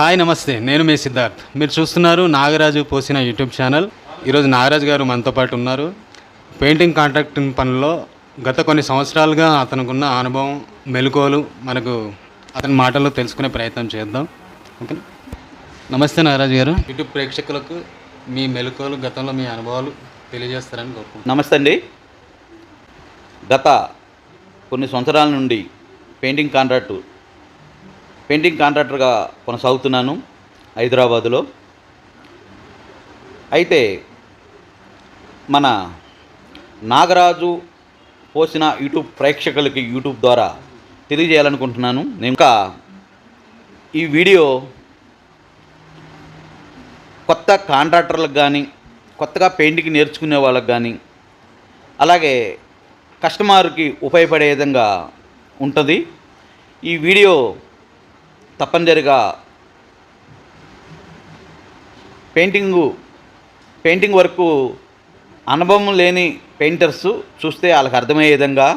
Hi నమస్తే. నేను మీ సిద్ధార్థ్. మీరు చూస్తున్నారు నాగరాజు పోసిన యూట్యూబ్ ఛానల్. ఈరోజు నాగరాజు గారు మనతో పాటు ఉన్నారు. పెయింటింగ్ కాంట్రాక్టింగ్ పనిలో గత కొన్ని సంవత్సరాలుగా అతనుకున్న అనుభవం మెలకువలు మనకు అతని మాటల్లో తెలుసుకునే ప్రయత్నం చేద్దాం. ఓకే నమస్తే నాగరాజు గారు. యూట్యూబ్ ప్రేక్షకులకు మీ మెలకువలు గతంలో మీ అనుభవాలు తెలియజేస్తారని కోరుకుంటున్నాను. నమస్తే అండి. గత కొన్ని సంవత్సరాల నుండి పెయింటింగ్ కాంట్రాక్టు పెయింటింగ్ కాంట్రాక్టర్గా కొనసాగుతున్నాను హైదరాబాదులో. అయితే మన నాగరాజు పోసిన యూట్యూబ్ ప్రేక్షకులకి యూట్యూబ్ ద్వారా తెలియజేయాలనుకుంటున్నాను. నేను ఇంకా ఈ వీడియో కొత్త కాంట్రాక్టర్లకు కానీ కొత్తగా పెయింటింగ్ నేర్చుకునే వాళ్ళకి కానీ అలాగే కస్టమర్కి ఉపయోగపడే విధంగా ఉంటుంది. ఈ వీడియో తప్పనిసరిగా పెయింటింగు పెయింటింగ్ వరకు అనుభవం లేని పెయింటర్స్ చూస్తే వాళ్ళకి అర్థమయ్యే విధంగా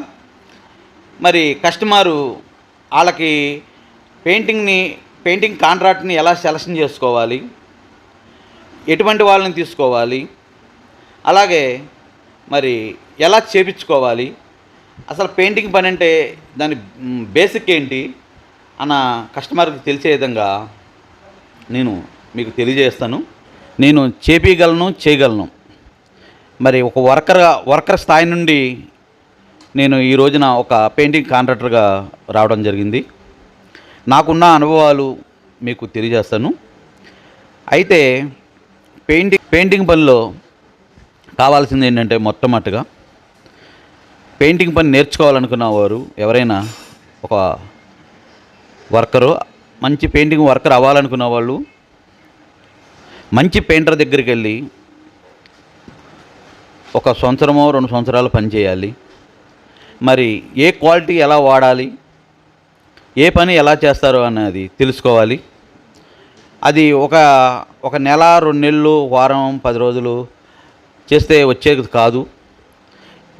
మరి కస్టమరు వాళ్ళకి పెయింటింగ్ని పెయింటింగ్ కాంట్రాక్ట్ని ఎలా సెలక్షన్ చేసుకోవాలి ఎటువంటి వాళ్ళని తీసుకోవాలి అలాగే మరి ఎలా చేపించుకోవాలి అసలు పెయింటింగ్ పని అంటే దాని బేసిక్ ఏంటి అన్న కస్టమర్కి తెలిసే విధంగా నేను మీకు తెలియజేస్తాను. నేను చేపించగలను చేయగలను. మరి ఒక వర్కర్గా వర్కర్ స్థాయి నుండి నేను ఈ రోజున ఒక పెయింటింగ్ కాంట్రాక్టర్గా రావడం జరిగింది. నాకున్న అనుభవాలు మీకు తెలియజేస్తాను. అయితే పెయింటింగ్ పెయింటింగ్ పనిలో కావాల్సింది ఏంటంటే మొట్టమొదటిగా పెయింటింగ్ పని నేర్చుకోవాలనుకున్న వారు ఎవరైనా ఒక వర్కరు మంచి పెయింటింగ్ వర్కర్ అవ్వాలనుకున్న వాళ్ళు మంచి పెయింటర్ దగ్గరికి వెళ్ళి ఒక సంవత్సరమో రెండు సంవత్సరాలు పనిచేయాలి మరి ఏ క్వాలిటీ ఎలా వాడాలి? ఏ పని ఎలా చేస్తారు అనేది తెలుసుకోవాలి. అది ఒక ఒక నెల రెండు నెలలు వారం పది రోజులు చేస్తే వచ్చేది కాదు.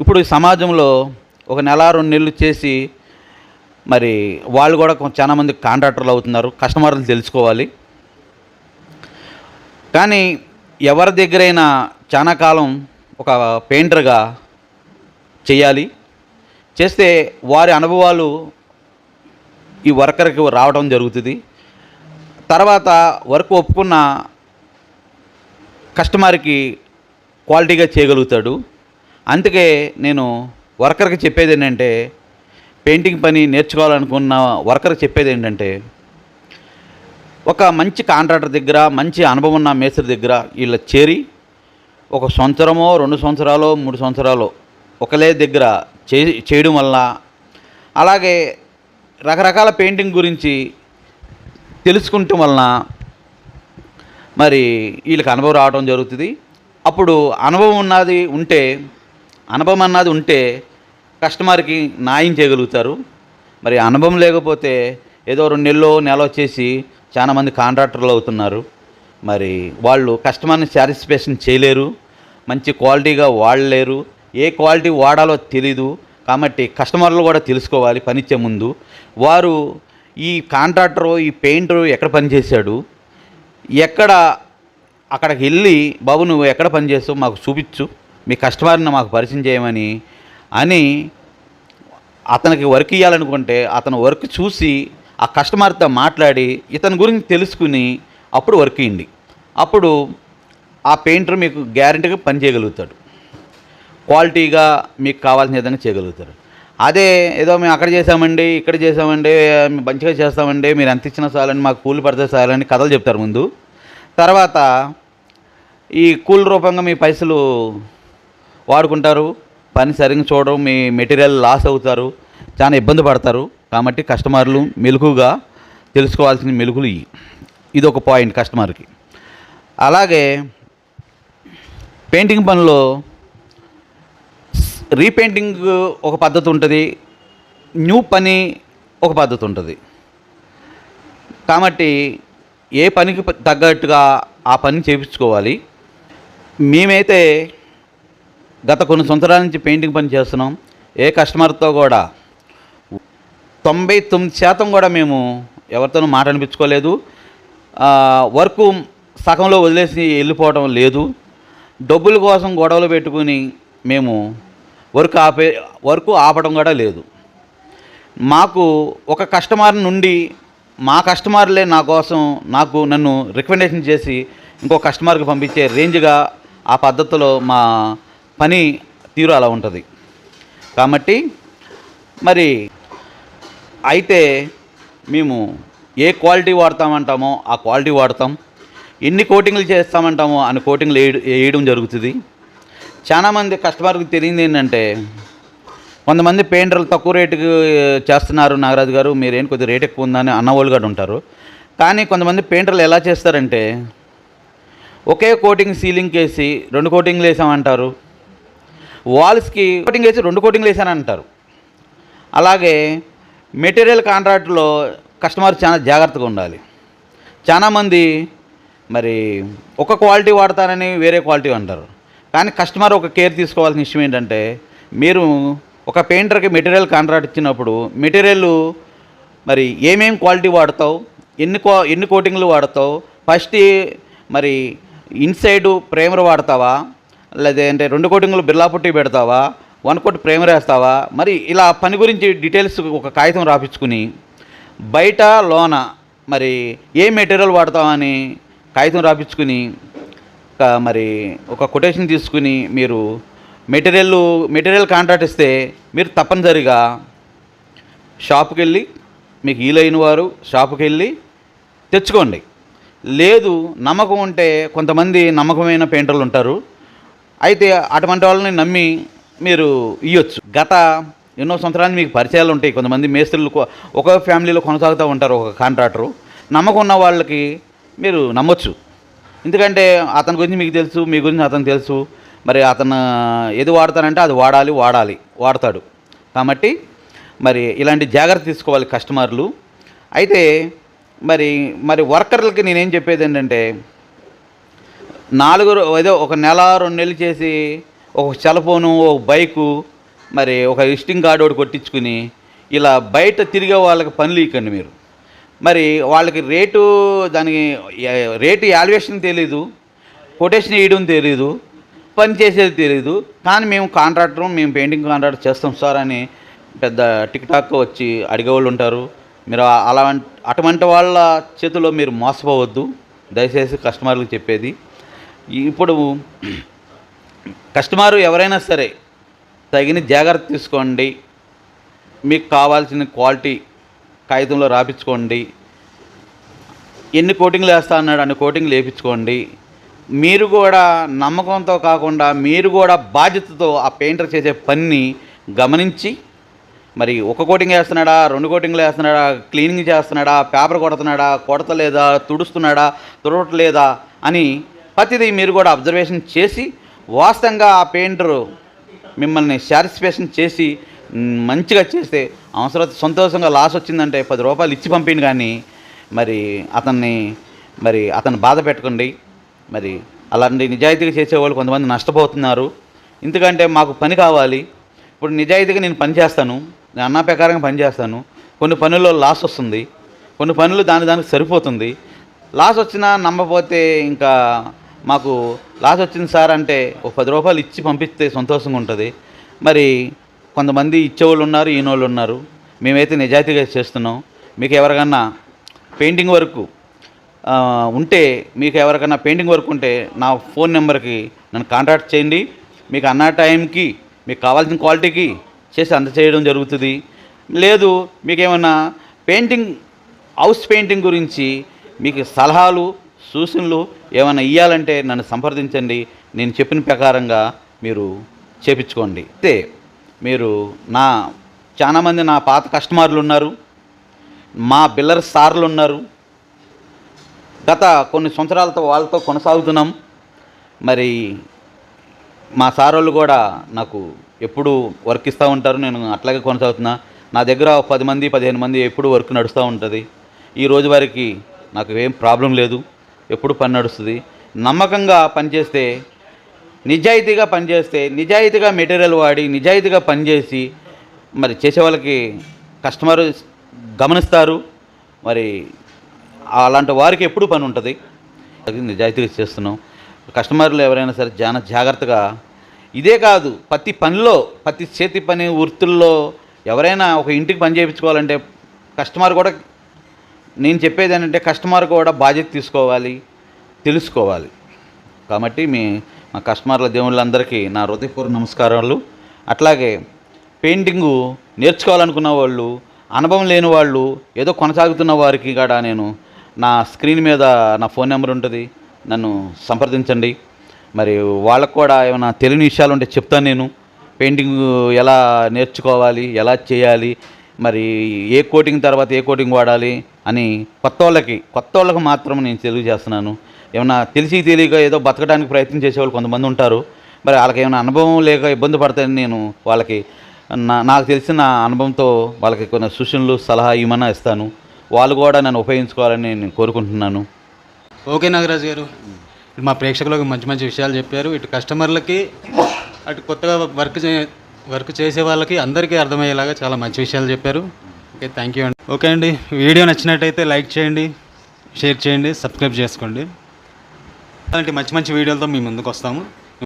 ఇప్పుడు సమాజంలో ఒక నెల రెండు నెలలు చేసి మరి వాళ్ళు కూడా చాలామంది చాలా మంది కాంట్రాక్టర్లు అవుతున్నారు. కస్టమర్లు తెలుసుకోవాలి. కానీ ఎవరి దగ్గరైనా చాలా కాలం ఒక పెయింటర్గా చేయాలి. చేస్తే వారి అనుభవాలు ఈ వర్కర్కి రావడం జరుగుతుంది. తర్వాత వర్క్ ఒప్పుకున్న కస్టమర్కి క్వాలిటీగా చేయగలుగుతాడు. అందుకే నేను వర్కర్కి చెప్పేది ఏంటంటే పెయింటింగ్ పని నేర్చుకోవాలనుకున్న వర్కర్కి చెప్పేది ఏంటంటే ఒక మంచి కాంట్రాక్టర్ దగ్గర మంచి అనుభవం ఉన్న మేస్త్రి దగ్గర వీళ్ళ చేరి ఒక సంవత్సరమో రెండు సంవత్సరాలు మూడు సంవత్సరాలు ఒకలే దగ్గర చే చేయడం వల్ల అలాగే రకరకాల పెయింటింగ్ గురించి తెలుసుకుంటం వలన మరి వీళ్ళకి అనుభవం రావడం జరుగుతుంది. అప్పుడు అనుభవం ఉన్నది ఉంటే అనుభవం అన్నది ఉంటే కస్టమర్కి న్యాయం చేయగలుగుతారు. మరి అనుభవం లేకపోతే ఏదో రెండు నెలలో నెల వచ్చేసి చాలామంది కాంట్రాక్టర్లు అవుతున్నారు. మరి వాళ్ళు కస్టమర్ని సాటిస్ఫాక్షన్ చేయలేరు. మంచి క్వాలిటీగా వాడలేరు. ఏ క్వాలిటీ వాడాలో తెలీదు. కాబట్టి కస్టమర్లు కూడా తెలుసుకోవాలి పనిచ్చే ముందు. వారు ఈ కాంట్రాక్టరు ఈ పెయింటరు ఎక్కడ పనిచేశాడు? ఎక్కడ అక్కడికి వెళ్ళి బాబు నువ్వు ఎక్కడ పనిచేస్తావు? మాకు చూపించు. మీ కస్టమర్ని మాకు పరిచయం చేయమని అని అతనికి వర్క్ ఇవ్వాలనుకుంటే అతను వర్క్ చూసి ఆ కస్టమర్తో మాట్లాడి ఇతని గురించి తెలుసుకుని అప్పుడు వర్క్ ఇవ్వండి అప్పుడు ఆ పెయింటర్ మీకు గ్యారంటీగా పని చేయగలుగుతాడు. క్వాలిటీగా మీకు కావాల్సిన విధంగా చేయగలుగుతారు అదే ఏదో మేము అక్కడ చేసామండి ఇక్కడ చేసామండి మంచిగా చేస్తామండి మీరు ఎంత ఇచ్చినా చాలని మాకు కూలి పడితే చాలని కథలు చెప్తారు ముందు. తర్వాత ఈ కూలి రూపంగా మీ పైసలు వాడుకుంటారు. పని సరిగ్గా చూడడం మీ మెటీరియల్ లాస్ అవుతారు చాలా ఇబ్బంది పడతారు. కాబట్టి కస్టమర్లు మెలుకుగా తెలుసుకోవాల్సిన మెలుకులు ఇవి. ఇది ఒక పాయింట్ కస్టమర్కి. అలాగే పెయింటింగ్ పనిలో రీపెయింటింగ్ ఒక పద్ధతి ఉంటుంది న్యూ పని ఒక పద్ధతి ఉంటుంది. కాబట్టి ఏ పనికి తగ్గట్టుగా ఆ పని చేయించుకోవాలి. మేమైతే గత కొన్ని సంవత్సరాల నుంచి పెయింటింగ్ పని చేస్తున్నాం. ఏ కస్టమర్తో కూడా తొంభై తొమ్మిది శాతం కూడా మేము ఎవరితోనూ మాట అనిపించుకోలేదు వర్క్ సగంలో వదిలేసి వెళ్ళిపోవడం లేదు. డబ్బుల కోసం గొడవలు పెట్టుకుని మేము వర్క్ ఆపే వర్క్ ఆపడం కూడా లేదు. మాకు ఒక కస్టమర్ నుండి మా కస్టమర్లే నా కోసం నాకు నన్ను రికమెండేషన్ చేసి ఇంకో కస్టమర్కి పంపించే రేంజ్గా ఆ పద్ధతిలో మా పని తీరు అలా ఉంటుంది. కాబట్టి మరి అయితే మేము ఏ క్వాలిటీ వాడతామంటామో ఆ క్వాలిటీ వాడతాం. ఎన్ని కోటింగ్లు చేస్తామంటామో అన్ని కోటింగ్లు వేయ వేయడం జరుగుతుంది. చాలామంది కస్టమర్కి తెలియదు ఏంటంటే కొంతమంది పెయింటర్లు తక్కువ రేటుకి చేస్తున్నారు నాగరాజు గారు మీరేం కొద్దిగా రేట్ ఎక్కువ ఉందని అన్నవాళ్ళు కూడా ఉంటారు. కానీ కొంతమంది పెయింటర్లు ఎలా చేస్తారంటే ఒకే కోటింగ్ సీలింగ్ వేసి రెండు కోటింగ్లు వేసామంటారు. వాల్స్కి కోటింగ్ వేసి రెండు కోటింగ్లు వేసానంటారు. అలాగే మెటీరియల్ కాంట్రాక్ట్లో కస్టమర్ చాలా జాగ్రత్తగా ఉండాలి. చాలామంది మరి ఒక క్వాలిటీ వాడతానని వేరే క్వాలిటీ అంటారు. కానీ కస్టమర్ ఒక కేర్ తీసుకోవాల్సిన విషయం ఏంటంటే మీరు ఒక పెయింటర్కి మెటీరియల్ కాంట్రాక్ట్ ఇచ్చినప్పుడు మెటీరియల్ మరి ఏమేం క్వాలిటీ వాడతావు ఎన్ని కో ఎన్ని కోటింగ్లు వాడతావు ఫస్ట్ మరి ఇన్సైడ్ ప్రేమర్ వాడతావా లేదంటే రెండు కోటింగ్లు బిర్లా పుట్టి పెడతావా? వన్ కోటి ప్రేమ వేస్తావా మరి ఇలా పని గురించి డీటెయిల్స్ ఒక కాగితం రాపించుకుని బయట లోన మరి ఏ మెటీరియల్ వాడతామని కాగితం రాపించుకుని మరి ఒక కొటేషన్ తీసుకుని మీరు మెటీరియల్ మెటీరియల్ కాంట్రాక్ట్ ఇస్తే మీరు తప్పనిసరిగా షాప్కి వెళ్ళి మీకు వీలైన వారు షాప్కి వెళ్ళి తెచ్చుకోండి. లేదు నమ్మకం ఉంటే కొంతమంది నమ్మకమైన పెయింటర్లు ఉంటారు. అయితే అటువంటి వాళ్ళని నమ్మి మీరు ఇవ్వచ్చు గత ఎన్నో సంవత్సరాలు మీకు పరిచయాలు ఉంటాయి. కొంతమంది మేస్త్రులు ఒక ఫ్యామిలీలో కొనసాగుతూ ఉంటారు ఒక కాంట్రాక్టరు. నమ్మకం ఉన్న వాళ్ళకి మీరు నమ్మొచ్చు. ఎందుకంటే అతని గురించి మీకు తెలుసు మీ గురించి అతను తెలుసు. మరి అతను ఏది వాడతానంటే అది వాడాలి వాడాలి వాడతాడు. కాబట్టి మరి ఇలాంటి జాగ్రత్త తీసుకోవాలి కస్టమర్లు. అయితే మరి మరి వర్కర్లకి నేనేం చెప్పేది ఏంటంటే నాలుగు ఏదో ఒక నెల రెండు నెలలు చేసి ఒక సెల్ ఫోను ఒక బైకు మరి ఒక విజిటింగ్ కార్డు ఒకటి కొట్టించుకుని ఇలా బయట తిరిగే వాళ్ళకి పనులు ఇవ్వకండి మీరు. మరి వాళ్ళకి రేటు దానికి రేటు యాల్యుయేషన్ తెలీదు కొటేషన్ వేయడం తెలీదు పని చేసేది తెలీదు. కానీ మేము కాంట్రాక్టర్ మేము పెయింటింగ్ కాంట్రాక్ట్ చేస్తాం సార్ అని పెద్ద టిక్ టాక్ వచ్చి అడిగేవాళ్ళు ఉంటారు. మీరు అలా అటువంటి వాళ్ళ చేతిలో మీరు మోసపోవద్దు. దయచేసి కస్టమర్లకు చెప్పేది. ఇప్పుడు కస్టమర్ ఎవరైనా సరే తగిన జాగ్రత్త తీసుకోండి. మీకు కావాల్సిన క్వాలిటీ కాగితంలో రాపించుకోండి. ఎన్ని కోటింగ్లు వేస్తా అన్నాడు అన్ని కోటింగ్లు వేయించుకోండి మీరు కూడా నమ్మకంతో కాకుండా మీరు కూడా బాధ్యతతో ఆ పెయింటర్ చేసే పనిని గమనించి మరి ఒక కోటింగ్ వేస్తున్నాడా రెండు కోటింగ్లు వేస్తున్నాడా క్లీనింగ్ చేస్తున్నాడా పేపర్ కొడుతున్నాడా కొడతలేదా తుడుస్తున్నాడా తుడవట్లేదా అని ప్రతిదీ మీరు కూడా అబ్జర్వేషన్ చేసి వాస్తవంగా ఆ పెయింటరు మిమ్మల్ని సాటిస్ఫాక్షన్ చేసి మంచిగా చేస్తే అవసరం సంతోషంగా లాస్ వచ్చిందంటే పది రూపాయలు ఇచ్చి పంపిండి కానీ మరి అతన్ని మరి అతన్ని బాధ పెట్టకండి. మరి అలాంటి నిజాయితీగా చేసేవాళ్ళు కొంతమంది నష్టపోతున్నారు. ఎందుకంటే మాకు పని కావాలి. ఇప్పుడు నిజాయితీగా నేను పని చేస్తాను. నేను అన్న ప్రకారంగా పని చేస్తాను. కొన్ని పనుల్లో లాస్ వస్తుంది. కొన్ని పనులు దాని దానికి సరిపోతుంది. లాస్ వచ్చినా నమ్మపోతే ఇంకా మాకు లాస్ వచ్చింది సార్ అంటే ఒక పది రూపాయలు ఇచ్చి పంపిస్తే సంతోషంగా ఉంటుంది. మరి కొంతమంది ఇచ్చేవాళ్ళు ఉన్నారు ఈనోళ్ళు ఉన్నారు. మేమైతే నిజాయితీగా చేస్తున్నాం. మీకు ఎవరికన్నా పెయింటింగ్ వర్క్ ఉంటే మీకు ఎవరికైనా పెయింటింగ్ వర్క్ ఉంటే నా ఫోన్ నెంబర్కి నన్ను కాంటాక్ట్ చేయండి. మీకు అన్న టైంకి మీకు కావాల్సిన క్వాలిటీకి చేసి అందచేయడం జరుగుతుంది. లేదు మీకేమన్నా పెయింటింగ్ హౌస్ పెయింటింగ్ గురించి మీకు సలహాలు సూచనలు ఏమైనా ఇవ్వాలంటే నన్ను సంప్రదించండి. నేను చెప్పిన ప్రకారంగా మీరు చేపించుకోండి. అయితే మీరు నా చాలామంది నా పాత కస్టమర్లు ఉన్నారు. మా బిల్లర్ సార్లు ఉన్నారు. గత కొన్ని సంవత్సరాలతో వాళ్ళతో కొనసాగుతున్నాం. మరి మా సారోళ్ళు వాళ్ళు కూడా నాకు ఎప్పుడు వర్క్ ఇస్తూ ఉంటారు. నేను అట్లాగే కొనసాగుతున్నా. నా దగ్గర ఒక పది మంది పదిహేను మంది ఎప్పుడు వర్క్ నడుస్తూ ఉంటుంది. ఈ రోజు వరకు నాకు ఏం ప్రాబ్లం లేదు. ఎప్పుడు పని నడుస్తుంది? నమ్మకంగా పనిచేస్తే నిజాయితీగా పనిచేస్తే నిజాయితీగా మెటీరియల్ వాడి నిజాయితీగా పనిచేసి మరి చేసే వాళ్ళకి కస్టమర్ గమనిస్తారు. మరి అలాంటి వారికి ఎప్పుడు పని ఉంటుంది? అది నిజాయితీగా చేస్తున్నాం. కస్టమర్లు ఎవరైనా సరే చాలా జాగ్రత్తగా ఇదే కాదు ప్రతి పనిలో ప్రతి చేతి పని వృత్తుల్లో ఎవరైనా ఒక ఇంటికి పని చేయించుకోవాలంటే కస్టమర్ కూడా నేను చెప్పేది ఏంటంటే కస్టమర్ కూడా బాధ్యత తీసుకోవాలి తెలుసుకోవాలి. కాబట్టి మీ మా కస్టమర్ల దేవుళ్ళందరికీ నా హృదయపూర్వ నమస్కారాలు. అట్లాగే పెయింటింగు నేర్చుకోవాలనుకున్న వాళ్ళు అనుభవం లేని వాళ్ళు ఏదో కొనసాగుతున్న వారికి కూడా నేను నా స్క్రీన్ మీద నా ఫోన్ నెంబర్ ఉంటుంది నన్ను సంప్రదించండి. మరి వాళ్ళకు కూడా ఏమైనా తెలియని విషయాలు ఉంటే చెప్తాను నేను. పెయింటింగ్ ఎలా నేర్చుకోవాలి ఎలా చేయాలి మరి ఏ కోటింగ్ తర్వాత ఏ కోటింగ్ వాడాలి అని కొత్తోళ్ళకి కొత్తోళ్ళకి కొత్త వాళ్ళకి మాత్రం నేను తెలియజేస్తున్నాను ఏమైనా తెలిసి తెలియక ఏదో బతకడానికి ప్రయత్నం చేసేవాళ్ళు కొంతమంది ఉంటారు. మరి వాళ్ళకి ఏమైనా అనుభవం లేక ఇబ్బంది పడతాయని నేను వాళ్ళకి నా నాకు తెలిసిన అనుభవంతో వాళ్ళకి కొన్ని సూచనలు సలహా ఇవ్వమన్నా ఇస్తాను. వాళ్ళు కూడా నన్ను ఉపయోగించుకోవాలని నేను కోరుకుంటున్నాను. ఓకే నాగరాజు గారు. మా ప్రేక్షకులకు మంచి మంచి విషయాలు చెప్పారు. ఇటు కస్టమర్లకి అటు కొత్తగా వర్క్ చే వర్క్ చేసే వాళ్ళకి అందరికీ అర్థమయ్యేలాగా చాలా మంచి విషయాలు చెప్పారు. ఓకే థ్యాంక్ యూ అండి. ఓకే అండి వీడియో నచ్చినట్టయితే లైక్ చేయండి షేర్ చేయండి సబ్స్క్రైబ్ చేసుకోండి. అలాంటి మంచి మంచి వీడియోలతో మీ ముందుకు వస్తాము.